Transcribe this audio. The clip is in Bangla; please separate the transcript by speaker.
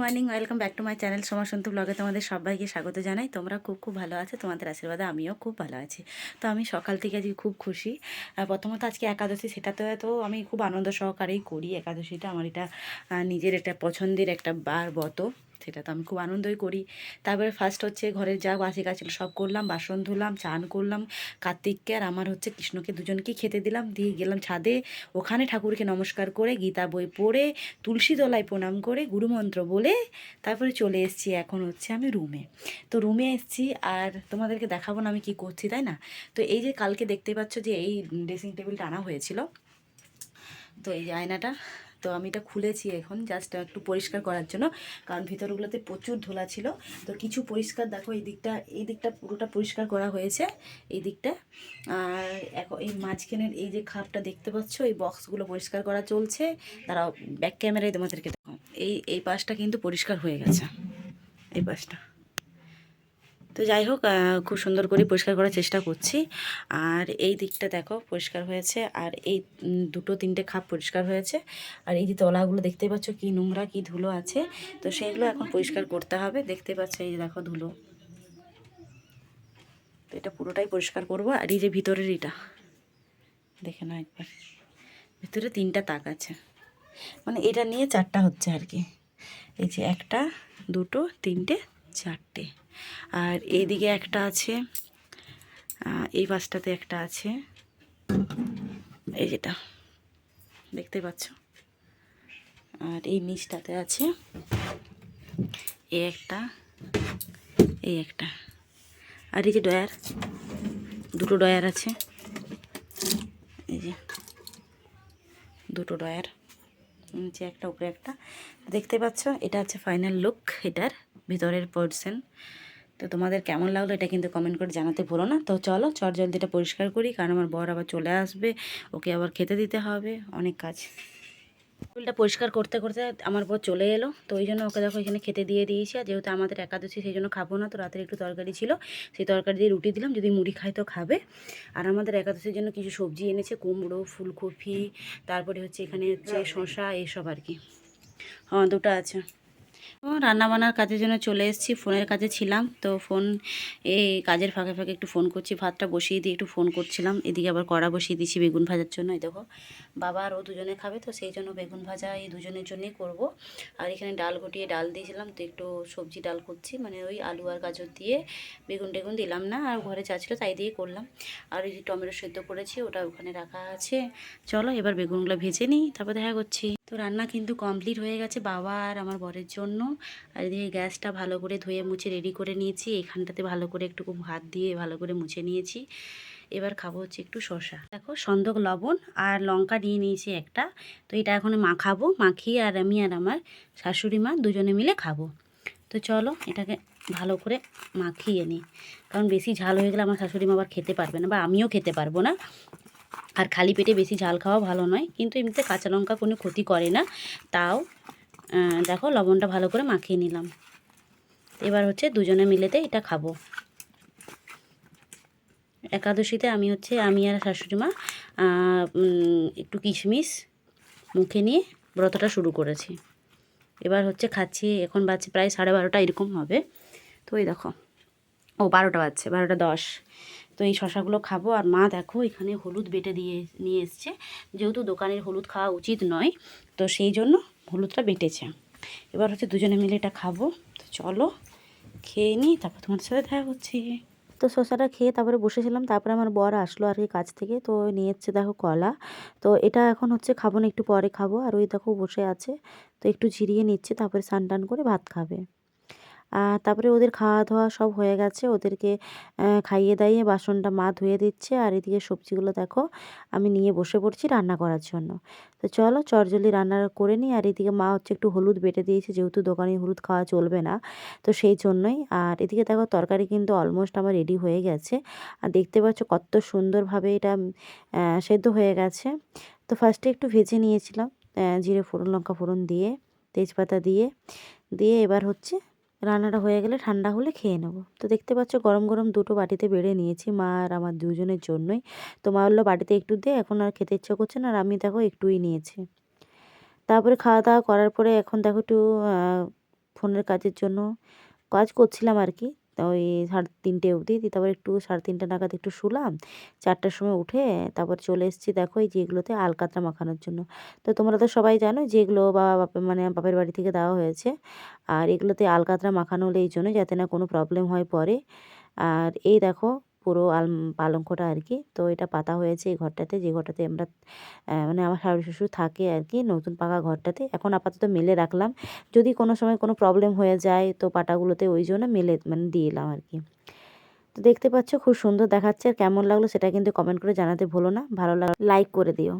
Speaker 1: Morning welcome back to my channel Soma Santu ব্লগে তোমাদের সবাইকে স্বাগত জানাই। তোমরা খুব খুব ভালো আছো, তোমাদের আশীর্বাদে আমিও খুব ভালো আছি। তো আমি সকাল থেকে আজকে খুব খুশি। প্রথমত আজকে একাদশী, সেটা তো আমি খুব আনন্দ সহকারেই করি। একাদশীটা আমার এটা নিজের এটা পছন্দের একটা বার বত সেটা তো আমি খুব আনন্দই করি। তারপরে ফার্স্ট হচ্ছে ঘরের যা বাসি কাজ ছিল সব করলাম, বাসন ধুলাম, চান করলাম, কার্তিককে আর আমার হচ্ছে কৃষ্ণকে দুজনকে খেতে দিলাম, দিয়ে গেলাম ছাদে। ওখানে ঠাকুরকে নমস্কার করে, গীতা বই পড়ে, তুলসী তলায় প্রণাম করে গুরুমন্ত্র বলে তারপরে চলে এসেছি এখন হচ্ছে আমি রুমে। তো রুমে এসেছি আর তোমাদেরকে দেখাবো না আমি কি করছি, তাই না? তো এই যে কালকে দেখতে পাচ্ছ যে এই ড্রেসিং টেবিলটা আনা হয়েছিল। তো এই আয়নাটা তো আমি এটা খুলেছি এখন জাস্ট একটু পরিষ্কার করার জন্য, কারণ ভিতরগুলোতে প্রচুর ধোলা ছিল। তো কিছু পরিষ্কার, দেখো এই দিকটা এই দিকটা পুরোটা পরিষ্কার করা হয়েছে, এই দিকটা। আর এখন এই মাঝখানের এই যে খাপটা দেখতে পাচ্ছ, এই বক্সগুলো পরিষ্কার করা চলছে। তারা ব্যাক ক্যামেরায় তোমাদেরকে দেখো এই এই পাশটা কিন্তু পরিষ্কার হয়ে গেছে। এই পাশটা। তো যাই হোক খুব সুন্দর করে পরিষ্কার করার চেষ্টা করছি। আর এই দিকটা দেখো, পরিষ্কার হয়েছে। আর এই দুটো তিনটে খাপ পরিষ্কার হয়েছে। আর এই যে তলাগুলো দেখতে পাচ্ছ, কি নোংরা, কি ধুলো আছে। তো সেগুলো এখন পরিষ্কার করতে হবে। দেখতে পাচ্ছ এই যে দেখো ধুলো। তো এটা পুরোটাই পরিষ্কার করব। আর এই যে ভিতরের এটা, দেখে না একবার। ভিতরে তিনটা তাক আছে। মানে এটা নিয়ে চারটা হচ্ছে আর কি। এই যে একটা, দুটো, তিনটে, চারটে। আর এইদিকে একটা আছে এই পাশটাতে একটা আছে। এই যেটা, দেখতে পাচ্ছ? আর এই নিচটাতে আছে, এই একটা এই একটা। আর এই যে ডয়ার দুটো ডয়ার আছে। এই যে, দুটো ডয়ার নিচে একটা, উপরে একটা। দেখতে পাচ্ছ, এটা হচ্ছে ফাইনাল লুক এটার ভিতরের পোর্শন তো তোমাদের কেমন লাগল এটা কিন্তু কমেন্ট করে জানাতে ভুলো না। তো চলো, চট জলদি এটা পরিষ্কার করি, কারণ আমার বর আবার চলে আসবে, ওকে আবার খেতে দিতে হবে, অনেক কাজ। ফুলটা পরিষ্কার করতে করতে আমার বউ চলে এলো। তো ওই জন্য ওকে দেখো এখানে খেতে দিয়ে দিয়েছি। আর যেহেতু আমাদের একাদশী, সেই জন্য খাব না। তো রাতের একটু তরকারি ছিল। সেই তরকারি দিয়ে রুটি দিলাম। যদি মুড়ি খায় তো খাবে। আর আমাদের একাদশীর জন্য কিছু সবজি এনেছে। কুমড়ো, ফুলকপি, তারপরে হচ্ছে এখানে হচ্ছে শসা এইসব আর কি। হ্যাঁ দুটো আছে। ও রান্নাবান্নার কাজের জন্য চলে এসেছি, ফোনের কাজে ছিলাম। তো ফোন, এই কাজের ফাঁকে ফাঁকে একটু ফোন করছি, ভাতটা বসিয়ে দিয়ে একটু ফোন করছিলাম। এদিকে আবার কড়া বসিয়ে দিয়েছি বেগুন ভাজার জন্য। এই দেখো, বাবা আর ও দুজনে খাবে, তো সেই জন্য বেগুন ভাজা এই দুজনের জন্যই করব। আর এখানে ডাল গটিয়ে ডাল দিয়েছিলাম, তো একটু সবজি ডাল করছি। মানে ওই আলু আর গাজর দিয়ে বেগুন টেগুন দিলাম না, আর ঘরে যা ছিল তাই দিয়ে করলাম। আর ওই টমেটো সেদ্ধ করেছি, ওটা ওখানে রাখা আছে। চলো এবার বেগুনগুলো ভেজে নিই, তারপর দেখা করছি। তো রান্না কিন্তু কমপ্লিট হয়ে গেছে বাবা আর আমার বরের জন্য। আর এদিকে গ্যাসটা ভালো করে ধুয়ে মুছে রেডি করে নিয়েছি। এখানটাতে ভালো করে একটু ভাত দিয়ে ভালো করে মুছে নিয়েছি। এবার খাব হচ্ছে একটু শসা। দেখো সন্দক লবণ আর লঙ্কা নিয়ে নিয়েছি একটা। তো এটা এখন মাখাবো, মাখিয়ে আর আমি আর আমার শাশুড়ি মা দুজনে মিলে খাব। তো চলো এটাকে ভালো করে মাখিয়ে নিই। কারণ বেশি ঝাল হয়ে গেলে আমার শাশুড়ি মা আবার খেতে পারবে না বা আমিও খেতে পারব না। আর খালি পেটে বেশি ঝাল খাওয়া ভালো নয়, কিন্তু এমনিতে কাঁচা লঙ্কা কোনো ক্ষতি করে না। তাও দেখো লবণটা ভালো করে মাখিয়ে নিলাম। এবার হচ্ছে দুজনে মিলেতে এটা খাব। একাদশীতে আমি হচ্ছে, আমি আর শাশুড়ি মা একটু কিশমিশ মুখে নিয়ে ব্রতটা শুরু করেছি। এবার হচ্ছে খাচ্ছি, এখন বাজছে প্রায় সাড়ে বারোটা, এরকম হবে। তো এই দেখো। ও, বারোটা বাজছে, বারোটা দশ। তো এই শশাগুলো খাব আর মা দেখো এখানে হলুদ বেটে দিয়ে, নিয়ে এসছে। যেহেতু দোকানের হলুদ খাওয়া উচিত নয়, তো সেই জন্য হলুদটা বেটেছে। এবার হচ্ছে দুজনে মিলে এটা খাব। তো চলো, খেয়ে নিই তারপর তোমার সাথে দেখা করছি তো শসাটা খেয়ে তারপরে বসেছিলাম, তারপরে আমার বর আসলো আর কি কাছ থেকে, তো নিয়ে এসছে দেখো কলা। তো এটা এখন হচ্ছে খাব না, একটু পরে খাব। আর ওই দেখো বসে আছে, তো একটু ঝিরিয়ে নিচ্ছে, তারপরে স্নান টান করে ভাত খাবে। তারপরে ওদের খাওয়া দাওয়া সব হয়ে গেছে। ওদেরকে খাইয়ে দাইয়ে বাসনটা মা ধুয়ে দিচ্ছে। আর এদিকে সবজিগুলো দেখো, আমি নিয়ে বসে পড়ছি রান্না করার জন্য। তো চলো, চটজলদি রান্না করে নিই। আর এদিকে মা হচ্ছে একটু হলুদ বেটে দিয়েছে, যেহেতু দোকানে হলুদ খাওয়া চলবে না। তো সেই জন্যই। আর এদিকে দেখো, তরকারি কিন্তু অলমোস্ট আমার রেডি হয়ে গেছে। আর দেখতে পাচ্ছ কত সুন্দরভাবে এটা সেদ্ধ হয়ে গেছে। তো ফার্স্টে একটু ভেজে নিয়েছিলাম জিরে ফোড়ন, লঙ্কা ফোড়ন দিয়ে, তেজপাতা দিয়ে। দিয়ে এবার হচ্ছে রান্নাটা হয়ে গেলে ঠান্ডা হলে খেয়ে নেব। তো দেখতে পাচ্ছ গরম গরম দুটো বাটিতে বেড়ে নিয়েছি, মা আর আমার দুজনের জন্যই। তো মা বলল, বাটিতে একটু দিয়ে এখন আর খেতে ইচ্ছা করছে না, আর আমি দেখো একটুই নিয়েছি। তারপরে খাওয়া দাওয়া করার পরে এখন দেখো একটু ফোনের কাজের জন্য কাজ করছিলাম আর কি। তা ওই সাড়ে তিনটে অবধি, দিয়ে তারপর একটু সাড়ে তিনটে নাগাদ একটু শুলাম। চারটার সময় উঠে তারপর চলে এসেছি দেখো এই যেগুলোতে আলকাতরা মাখানোর জন্য। তো তোমরা তো সবাই জানো যেগুলো বা বাপের মানে বাপের বাড়ি থেকে দেওয়া হয়েছে। আর এগুলোতে আলকাতরা মাখানো হলে এই জন্য যাতে না কোনো প্রবলেম হয় পরে। আর এই দেখো পুরো আল, পালঙ্কটা আর কি তো এটা পাতা হয়েছে এই ঘরটাতে, যে ঘরটাতে আমরা মানে আমার শাশুড়ি শ্বশুর থাকে আর কি নতুন পাকা ঘরটাতে। এখন আপাতত মেলে রাখলাম। যদি কোনো সময় কোনো প্রবলেম হয়ে যায়, তো পাটাগুলোতে ওই জন্য মেলে মানে দিয়ে এলাম আর কি তো দেখতে পাচ্ছ খুব সুন্দর দেখাচ্ছে আর কেমন লাগল সেটা কিন্তু কমেন্ট করে জানাতে ভুলো না। ভালো লাগল লাইক করে দিও।